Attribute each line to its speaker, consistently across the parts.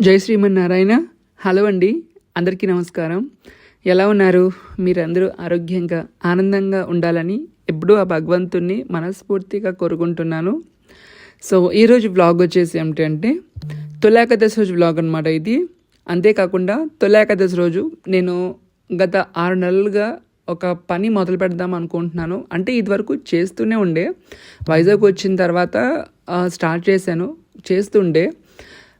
Speaker 1: జై శ్రీమన్నారాయణ. హలో అండి. అందరికీ నమస్కారం. ఎలా ఉన్నారు? మీరందరూ ఆరోగ్యంగా ఆనందంగా ఉండాలని ఎప్పుడూ ఆ భగవంతుణ్ణి మనస్ఫూర్తిగా కోరుకుంటున్నాను. సో ఈరోజు వ్లాగ్ వచ్చేసి ఏమిటంటే తొలాకదశ రోజు వ్లాగ్ అనమాట ఇది. అంతేకాకుండా తొలాకదశ రోజు నేను గత ఆరు నెలలుగా ఒక పని మొదలు పెడదాం అనుకుంటున్నాను. అంటే ఇదివరకు చేస్తూనే ఉండే. వైజాగ్ వచ్చిన తర్వాత స్టార్ట్ చేశాను. చేస్తుండే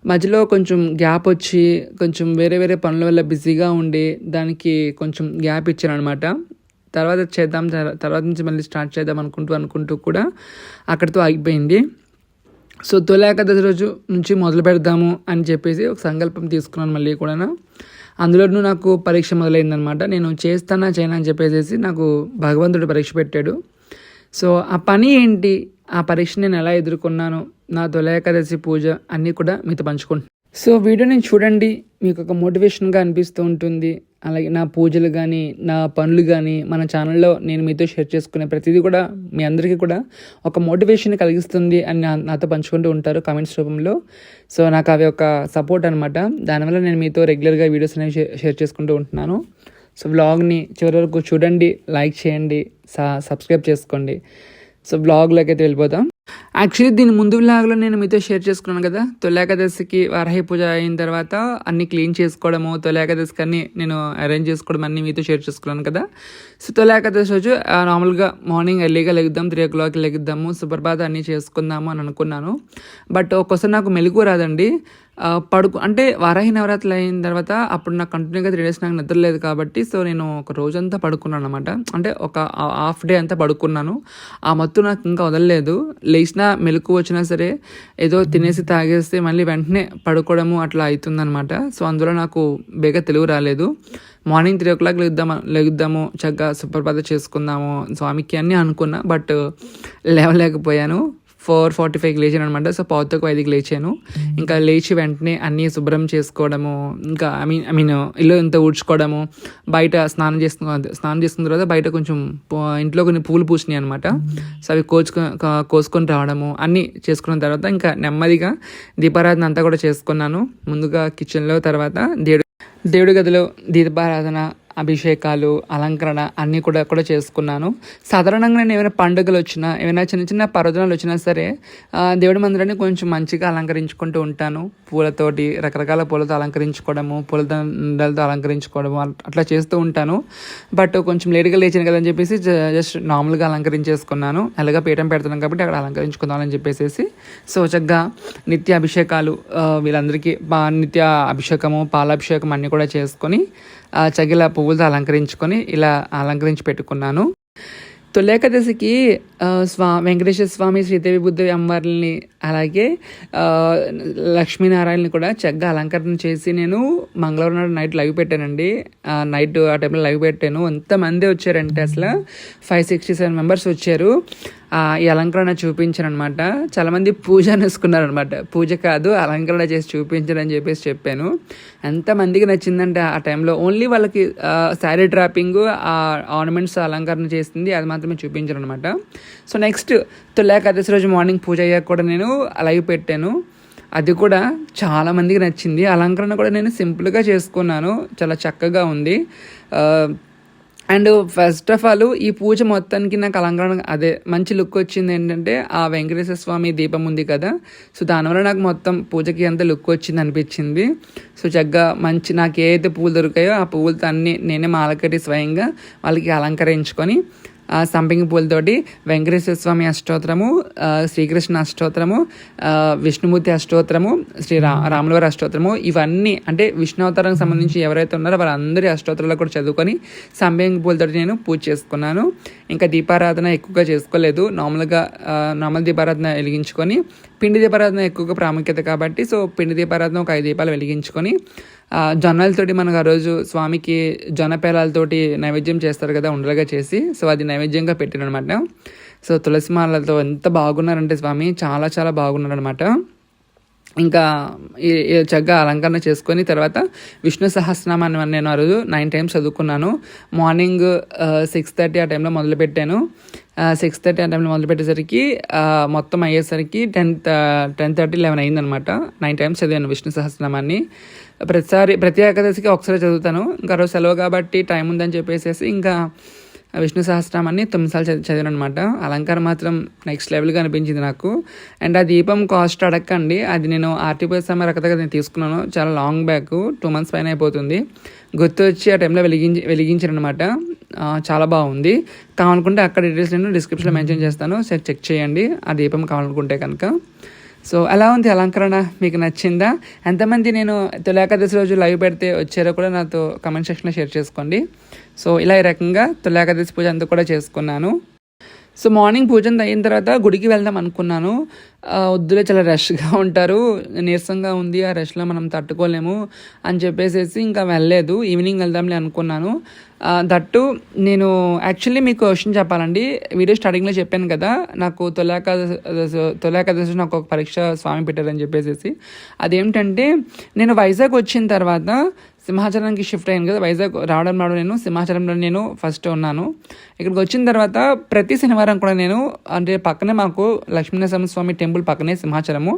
Speaker 1: మధ్యలో కొంచెం గ్యాప్ వచ్చి కొంచెం వేరే వేరే పనుల వల్ల బిజీగా ఉండి దానికి కొంచెం గ్యాప్ ఇచ్చాను అనమాట తర్వాత చేద్దాం తర్వాత నుంచి మళ్ళీ స్టార్ట్ చేద్దాం అనుకుంటూ అనుకుంటూ కూడా అక్కడితో ఆగిపోయింది. సో తొలి రోజు నుంచి మొదలు పెడదాము అని చెప్పేసి ఒక సంకల్పం తీసుకున్నాను మళ్ళీ కూడా అందులోనూ నాకు పరీక్ష మొదలైందనమాట నేను చేస్తానా చేయనా అని చెప్పేసి నాకు భగవంతుడు పరీక్ష పెట్టాడు. సో ఆ పని ఏంటి? ఆ పరీక్ష నేను ఎలా ఎదుర్కొన్నాను? నా తొలి ఏకాదశి పూజ అన్నీ కూడా మీతో పంచుకుంటున్నాను సో వీడియో నేను చూడండి మీకు ఒక మోటివేషన్గా అనిపిస్తూ ఉంటుంది. అలాగే నా పూజలు కానీ నా పనులు కానీ మన ఛానల్లో నేను మీతో షేర్ చేసుకునే ప్రతిదీ కూడా మీ అందరికీ కూడా ఒక మోటివేషన్ కలిగిస్తుంది అని నాతో పంచుకుంటూ ఉంటారు కామెంట్స్ రూపంలో. సో నాకు అవి ఒక సపోర్ట్ అనమాట దానివల్ల నేను మీతో రెగ్యులర్గా వీడియోస్ అనేవి షేర్ చేసుకుంటూ ఉంటున్నాను. సో వ్లాగ్ని చివరి వరకు చూడండి లైక్ చేయండి సబ్స్క్రైబ్ చేసుకోండి. సో బ్లాగ్లోకి అయితే వెళ్ళిపోతాం యాక్చువల్లీ దీని ముందు లాగలో నేను మీతో షేర్ చేసుకున్నాను కదా. తొలేకాదశికి వారాహి పూజ అయిన తర్వాత అన్ని క్లీన్ చేసుకోవడము తొలేకాదశికి అన్ని నేను అరేంజ్ చేసుకోవడం అన్ని మీతో షేర్ చేసుకున్నాను కదా. సో తొలేకాదశి రోజు నార్మల్గా మార్నింగ్ ఎర్లీగా లెగుద్దాం త్రీ ఓ క్లాక్ లెగుద్దాము సుప్రభాత అన్నీ చేసుకుందాము అని అనుకున్నాను. బట్ ఒక్కోసారి నాకు మెలుగు రాదండి. పడుకు అంటే వారాహి నవరాత్రులు అయిన తర్వాత అప్పుడు నాకు కంటిన్యూగా త్రీ డేస్ నాకు నిద్రలేదు కాబట్టి సో నేను ఒక రోజంతా పడుకున్నాను అనమాట అంటే ఒక హాఫ్ డే అంతా పడుకున్నాను. ఆ మత్తు నాకు ఇంకా వదలలేదు. లేచినా మెలకు వచ్చినా సరే ఏదో తినేసి తాగేస్తే మళ్ళీ వెంటనే పడుకోవడము అట్లా అవుతుందనమాట సో అందులో నాకు బేగ తెలుగు రాలేదు. మార్నింగ్ త్రీ ఓ క్లాక్ లెగుద్దాము లెగుద్దాము చక్కగా సుప్రభాత చేసుకుందాము స్వామికి అన్నీ అనుకున్నా బట్ లేవలేకపోయాను. ఫోర్ ఫార్టీ ఫైవ్కి లేచాను అనమాట సో పావుతకు ఐదుకి లేచాను. ఇంకా లేచి వెంటనే అన్నీ శుభ్రం చేసుకోవడము ఇంకా ఐ మీన్ ఐ మీన్ ఇల్లు అంతా ఊడ్చుకోవడము బయట స్నానం చేసుకున్న స్నానం చేసుకున్న తర్వాత బయట కొంచెం ఇంట్లో కొన్ని పూలు పూసినాయి అనమాట సో అవి కోచుకొని కోసుకొని రావడము అన్నీ చేసుకున్న తర్వాత ఇంకా నెమ్మదిగా దీపారాధన అంతా కూడా చేసుకున్నాను. ముందుగా కిచెన్లో తర్వాత దేవుడు దేవుడి గదిలో దీపారాధన అభిషేకాలు అలంకరణ అన్నీ కూడా కూడా చేసుకున్నాను. సాధారణంగా నేను ఏమైనా పండుగలు వచ్చినా ఏమైనా చిన్న చిన్న పర్వదినాలు వచ్చినా సరే దేవుడి మందిరాన్ని కొంచెం మంచిగా అలంకరించుకుంటూ ఉంటాను. పూలతోటి రకరకాల పూలతో అలంకరించుకోవడము పూల దండలతో అలంకరించుకోవడము అట్లా చేస్తూ ఉంటాను. బట్ కొంచెం లేట్గా లేచాను కదా అని చెప్పేసి జ- జస్ట్ నార్మల్గా అలంకరించేసుకున్నాను. అలాగా పీఠం పెడుతున్నాం కాబట్టి అక్కడ అలంకరించుకుందామని చెప్పేసి సో చక్కగా నిత్య అభిషేకాలు వీళ్ళందరికీ నిత్య అభిషేకము పాలాభిషేకం అన్నీ కూడా చేసుకొని చగిలపు చగిల పువ్వులతో అలంకరించుకొని ఇలా అలంకరించి పెట్టుకున్నాను. తొలేకాదశికి స్వా వెంకటేశ్వర స్వామి శ్రీదేవి బుద్ధవి అమ్మవారిని అలాగే లక్ష్మీనారాయణని కూడా చక్కగా అలంకరణ చేసి నేను మంగళవారం నాడు నైట్ లైవ్ పెట్టానండి. నైట్ ఆ టైంలో లైవ్ పెట్టాను. ఎంతమంది వచ్చారంటే అసలు ఫైవ్ సిక్స్టీ సెవెన్ మెంబర్స్ వచ్చారు. ఈ అలంకరణ చూపించాను అనమాట చాలామంది పూజ అనేసుకున్నారనమాట. పూజ కాదు అలంకరణ చేసి చూపించడం అని చెప్పేసి చెప్పాను. ఎంతమందికి నచ్చిందంటే ఆ టైంలో? ఓన్లీ వాళ్ళకి శారీ డ్రాపింగ్ ఆ ఆర్నమెంట్స్ అలంకరణ చేసింది అది మాత్రమే చూపించారనమాట అనమాట సో నెక్స్ట్ తొలేకాదశి రోజు మార్నింగ్ పూజ అయ్యాక కూడా నేను లైవ్ పెట్టాను. అది కూడా చాలా మందికి నచ్చింది. అలంకరణ కూడా నేను సింపుల్గా చేసుకున్నాను. చాలా చక్కగా ఉంది. అండ్ ఫస్ట్ ఆఫ్ ఆల్ ఈ పూజ మొత్తానికి నాకు అలంకరణ అదే మంచి లుక్ వచ్చింది ఏంటంటే ఆ వెంకటేశ్వర స్వామి దీపం ఉంది కదా. సో దానివల్ల నాకు మొత్తం పూజకి అంత లుక్ వచ్చింది అనిపించింది. సో చక్కగా మంచి నాకు ఏ అయితే పూలు దొరికాయో ఆ పువ్వులతో అన్ని నేనే మాలకట్టి స్వయంగా వాళ్ళకి అలంకరించుకొని సంపింగి పూలతోటి వెంకటేశ్వర స్వామి అష్టోత్తరము శ్రీకృష్ణ అష్టోత్తరము విష్ణుమూర్తి అష్టోత్తరము శ్రీ రా రాములవారి అష్టోత్తరము ఇవన్నీ అంటే విష్ణు అవతారానికి సంబంధించి ఎవరైతే ఉన్నారో వాళ్ళందరి అష్టోత్తరాలు కూడా చదువుకొని సంపింగి పూలతోటి నేను పూజ చేసుకున్నాను. ఇంకా దీపారాధన ఎక్కువగా చేసుకోలేదు. నార్మల్గా నార్మల్ దీపారాధన వెలిగించుకొని పిండి దీపారాధన ఎక్కువగా ప్రాముఖ్యత కాబట్టి సో పిండి దీపారాధన ఒక ఐదు దీపాలు వెలిగించుకొని జొన్నలతోటి మనకు ఆ రోజు స్వామికి జొన్నపేలాలతోటి నైవేద్యం చేస్తారు కదా ఉండలుగా చేసి సో అది నైవేద్యంగా పెట్టినమాట అనమాట సో తులసి మాలతో ఎంత బాగున్నారంటే స్వామి చాలా చాలా బాగున్నారనమాట. ఇంకా చక్కగా అలంకరణ చేసుకొని తర్వాత విష్ణు సహస్రనామాన్ని నేను ఆ రోజు నైన్ టైమ్స్ చదువుకున్నాను. మార్నింగ్ సిక్స్ థర్టీ ఆ టైంలో మొదలుపెట్టాను. సిక్స్ థర్టీ ఆ టైంలో మొదలుపెట్టేసరికి మొత్తం అయ్యేసరికి టెన్ టెన్ థర్టీ లెవెన్ అయిందనమాట నైన్ టైమ్స్ చదివాను విష్ణు సహస్రనామాన్ని. ప్రతిసారి ప్రతి ఏకాదశికి ఒకసారి చదువుతాను. ఇంకా రోజు సెలవు కాబట్టి టైం ఉందని చెప్పేసి ఇంకా విష్ణు సహస్రనామాన్ని తొమ్మిదిసార్లు చదివి చదివాను అనమాట అలంకారం మాత్రం నెక్స్ట్ లెవెల్గా అనిపించింది నాకు. అండ్ ఆ దీపం కాస్ట్ అడగండి అది నేను ఆర్టీపీఎస్ సమ్మె రకతగా నేను తీసుకున్నాను. చాలా లాంగ్ బ్యాక్ టూ మంత్స్ పైన అయిపోతుంది. గుర్తు వచ్చి ఆ టైంలో వెలిగించి వెలిగించాను అనమాట చాలా బాగుంది. కావాలనుకుంటే అక్కడ డీటెయిల్స్ నేను డిస్క్రిప్షన్లో మెన్షన్ చేస్తాను. సరే చెక్ చేయండి. ఆ దీపం కావాలనుకుంటే కనుక. సో అలా ఉంది అలంకరణ మీకు నచ్చిందా? ఎంతమంది నేను తొలకాదశి రోజు లైవ్ పెడితే వచ్చారో కూడా నాతో కమెంట్ సెక్షన్లో షేర్ చేసుకోండి. సో ఇలా ఈ రకంగా తొలకాదశి పూజ అంతా కూడా చేసుకున్నాను. సో మార్నింగ్ పూజ అయిన తర్వాత గుడికి వెళ్దాం అనుకున్నాను. వద్దులే చాలా రష్గా ఉంటారు. నీరసంగా ఉంది ఆ రష్లో మనం తట్టుకోలేము అని చెప్పేసేసి ఇంకా వెళ్ళలేదు. ఈవినింగ్ వెళ్దాంలే అనుకున్నాను. దట్టు నేను యాక్చువల్లీ మీకు క్వశ్చన్ చెప్పాలండి. వీడియో స్టార్టింగ్లో చెప్పాను కదా నాకు తొలాకాదశి తొలాకాదశి నాకు ఒక పరీక్ష స్వామి పెట్టారని చెప్పేసేసి. అదేమిటంటే నేను వైజాగ్ వచ్చిన తర్వాత సింహాచలంకి షిఫ్ట్ అయ్యాను కదా వైజాగ్ రావడం రావడం నేను సింహాచలంలో నేను ఫస్ట్ ఉన్నాను. ఇక్కడికి వచ్చిన తర్వాత ప్రతి శనివారం కూడా నేను అంటే పక్కనే మాకు లక్ష్మీనరసింహ స్వామి టెంపుల్ పక్కనే సింహాచలము.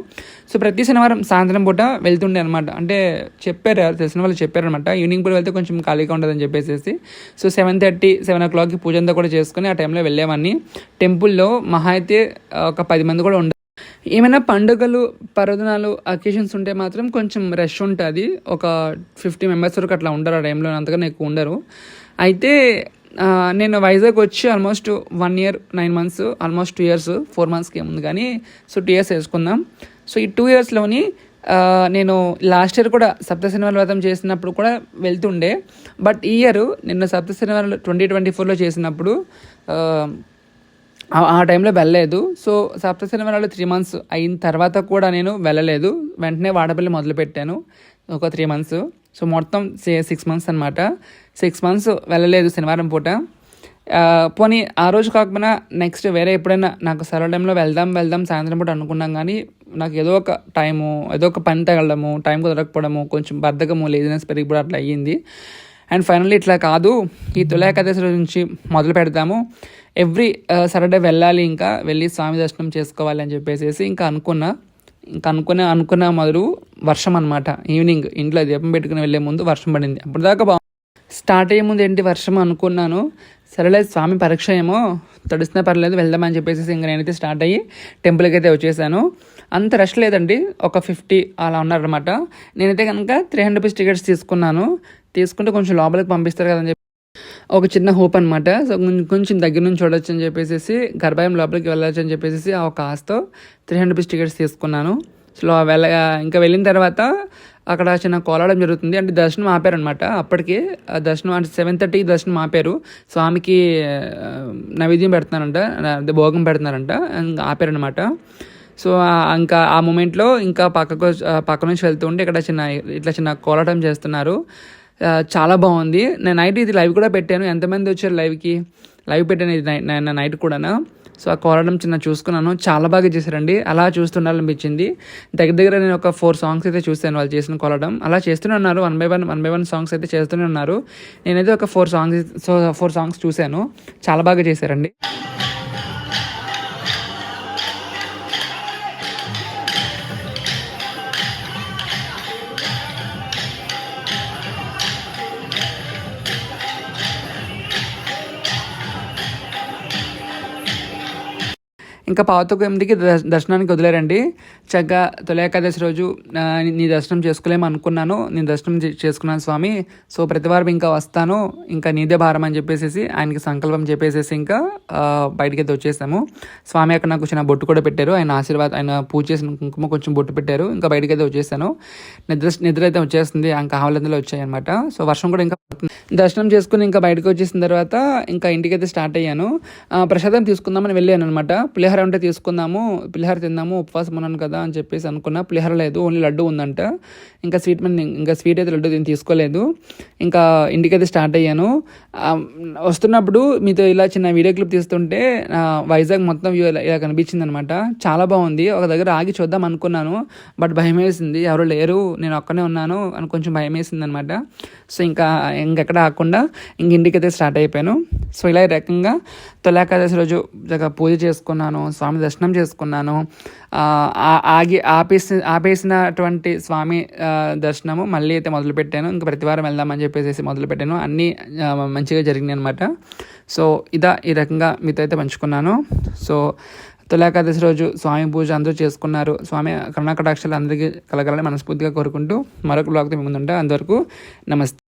Speaker 1: సో ప్రతి శనివారం సాయంత్రం పూట వెళ్తుండే అనమాట అంటే చెప్పారు తెలిసిన వాళ్ళు చెప్పారు అనమాట ఈవినింగ్ పూట వెళ్తే కొంచెం ఖాళీగా ఉంటుందని చెప్పేసి సో సెవెన్ థర్టీ సెవెన్ ఓ క్లాక్కి పూజ అంతా కూడా చేసుకుని ఆ టైంలో వెళ్ళేవాడిని టెంపుల్లో మహా అయితే ఒక పది మంది కూడా ఉండాలి ఏమైనా పండుగలు పర్వదినాలు అకేషన్స్ ఉంటే మాత్రం కొంచెం రష్ ఉంటుంది. ఒక ఫిఫ్టీ మెంబర్స్ వరకు అట్లా ఉండరు ఆ టైంలో అంతగానే ఎక్కువ ఉండరు. అయితే నేను వైజాగ్ వచ్చి almost one year nine months almost two years four మంత్స్కి ఏముంది కానీ సో టూ ఇయర్స్ వేసుకుందాం సో ఈ టూ ఇయర్స్లోని నేను లాస్ట్ ఇయర్ కూడా సప్త శనివారం వ్రతం చేసినప్పుడు కూడా వెళ్తుండే. బట్ ఈ ఇయర్ నిన్న సప్త శనివారం ట్వంటీ ట్వంటీ ఫోర్లో చేసినప్పుడు ఆ, టైంలో వెళ్ళలేదు. సో సప్త వాళ్ళు త్రీ మంత్స్ అయిన తర్వాత కూడా నేను వెళ్ళలేదు. వెంటనే వాడపల్లి మొదలుపెట్టాను. ఒక త్రీ మంత్స్ సో మొత్తం సిక్స్ మంత్స్ అనమాట సిక్స్ మంత్స్ వెళ్ళలేదు శనివారం పూట. పోనీ ఆ రోజు కాకపోయినా నెక్స్ట్ వేరే ఎప్పుడైనా నాకు సెలవు టైంలో వెళ్దాం వెళ్దాం సాయంత్రం పూట అనుకున్నాం కానీ నాకు ఏదో ఒక టైము ఏదో ఒక పని తగలడము టైం కుదరకపోవడము కొంచెం బద్ధకము లేజినెస్ పెరిగిపోవడం అట్లా అయ్యింది. అండ్ ఫైనల్లీ ఇట్లా కాదు. ఈ తులా ఏకాదశి నుంచి మొదలు పెడతాము ఎవ్రీ సాటర్డే వెళ్ళాలి ఇంకా వెళ్ళి స్వామి దర్శనం చేసుకోవాలి అని చెప్పేసి ఇంకా అనుకున్నా. ఇంకా అనుకునే అనుకున్న మొదలు వర్షం అనమాట ఈవినింగ్ ఇంట్లో దీపం పెట్టుకుని వెళ్ళే ముందు వర్షం పడింది. అప్పుడు దాకా స్టార్ట్ అయ్యే ముందు ఏంటి వర్షం అనుకున్నాను. సరేలే స్వామి పరీక్ష ఏమో తడుస్తున్నా పర్లేదు వెళ్దామని చెప్పేసి ఇంకా నేనైతే స్టార్ట్ అయ్యి టెంపుల్కి అయితే వచ్చేసాను. అంత రష్ లేదండి. ఒక ఫిఫ్టీ అలా ఉన్నారనమాట నేనైతే కనుక త్రీ హండ్రెడ్ రూపీస్ టికెట్స్ తీసుకున్నాను. తీసుకుంటే కొంచెం లోపలికి పంపిస్తారు కదని చెప్పి ఒక చిన్న హోప్ అనమాట సో కొంచెం- కొంచెం దగ్గర నుంచి చూడొచ్చు అని చెప్పేసి గర్భాయం లోపలికి వెళ్ళొచ్చు అని చెప్పేసి ఆ ఒక ఆశతో త్రీ హండ్రెడ్ రూపీస్ టికెట్స్ తీసుకున్నాను. సో ఆ వెళ్ళ ఇంకా వెళ్ళిన తర్వాత అక్కడ చిన్న కోలాడడం జరుగుతుంది. అంటే దర్శనం ఆపారనమాట అప్పటికి ఆ దర్శనం అంటే సెవెన్ థర్టీకి దర్శనం ఆపారు. స్వామికి నైవేద్యం పెడుతున్నారంట. అదే భోగం పెడుతున్నారంట. ఆపారనమాట సో ఇంకా ఆ మూమెంట్లో ఇంకా పక్కకు పక్క నుంచి వెళ్తూ ఉంటే ఇక్కడ చిన్న ఇట్లా చిన్న కోలాటం చేస్తున్నారు. చాలా బాగుంది. నేను నైట్ ఇది లైవ్ కూడా పెట్టాను. ఎంతమంది వచ్చారు లైవ్కి లైవ్ పెట్టాను ఇది నైట్ నైట్- నైట్ కూడానా? సో ఆ కోరడం చిన్న చూసుకున్నాను. చాలా బాగా చేశారండి. అలా చూస్తుండాలనిపించింది. దగ్గర దగ్గర నేను ఒక ఫోర్ సాంగ్స్ అయితే చూశాను వాళ్ళు చేసిన కోరడం. అలా చేస్తూనే ఉన్నారు. One by one one by one songs అయితే చేస్తూనే ఉన్నారు. నేనైతే ఒక four songs so four songs చూశాను. చాలా బాగా చేశారండి. ఇంకా పావుతకు ఎనిమిదికి దర్శనానికి వదిలేరండి. చక్కగా తొలి ఏకాదశి రోజు నీ దర్శనం చేసుకోలేము అనుకున్నాను. నేను దర్శనం చేసుకున్నాను స్వామి. సో ప్రతివారం ఇంకా వస్తాను. ఇంకా నీదే భారం అని చెప్పేసి ఆయనకి సంకల్పం చెప్పేసేసి ఇంకా బయటికి అయితే వచ్చేసాము. స్వామి అక్కడ నాకు చిన్న బొట్టు కూడా పెట్టారు. ఆయన ఆశీర్వాదం ఆయన పూజ చేసిన కుంకుమ కొంచెం బొట్టు పెట్టారు. ఇంకా బయటికి అయితే వచ్చేసాను. నిద్ర నిద్ర అయితే వచ్చేస్తుంది. ఇంకా ఆవలందలో వచ్చాయి అనమాట సో వర్షం కూడా ఇంకా దర్శనం చేసుకుని ఇంకా బయటకు వచ్చేసిన తర్వాత ఇంకా ఇంటికి అయితే స్టార్ట్ అయ్యాను. ప్రసాదం తీసుకుందామని వెళ్ళాను అనమాట పులిహోర ఉంటే తీసుకుందాము పులిహార తిందాము ఉపవాసం ఉన్నాను కదా అని చెప్పేసి అనుకున్నా. పులిహార లేదు ఓన్లీ లడ్డు ఉందంట. ఇంకా స్వీట్ మన ఇంకా స్వీట్ అయితే లడ్డు దీన్ని తీసుకోలేదు. ఇంకా ఇంటికైతే స్టార్ట్ అయ్యాను. వస్తున్నప్పుడు మీతో ఇలా చిన్న వీడియో క్లిప్ తీస్తుంటే వైజాగ్ మొత్తం వ్యూ ఇలా కనిపించింది అనమాట చాలా బాగుంది. ఒక దగ్గర ఆగి చూద్దాం అనుకున్నాను బట్ భయం వేసింది. ఎవరు లేరు నేను ఒక్కనే ఉన్నాను అని కొంచెం భయం వేసింది అనమాట సో ఇంకా ఇంకెక్కడ ఆకుండా ఇంక ఇంటికైతే స్టార్ట్ అయిపోయాను. సో ఇలా ఈ రకంగా తొలాకాదశి రోజు జగ పూజ చేసుకున్నాను. స్వామి దర్శనం చేసుకున్నాను. ఆ, ఆగి ఆపేసి ఆపేసినటువంటి స్వామి దర్శనము మళ్ళీ అయితే మొదలుపెట్టాను. ఇంకా ప్రతివారం వెళ్దామని చెప్పేసి మొదలుపెట్టాను. అన్నీ మంచిగా జరిగినాయి అనమాట సో ఇదా ఈ రకంగా మీతో అయితే పంచుకున్నాను. సో తులాకాదశి రోజు స్వామి పూజ అందరూ చేసుకున్నారు. స్వామి కరుణాకటాక్షలు అందరికీ కలగాలని మనస్ఫూర్తిగా కోరుకుంటూ మరొక బ్లాగ్తో మీ ముందుంటా. అంతవరకు నమస్తే.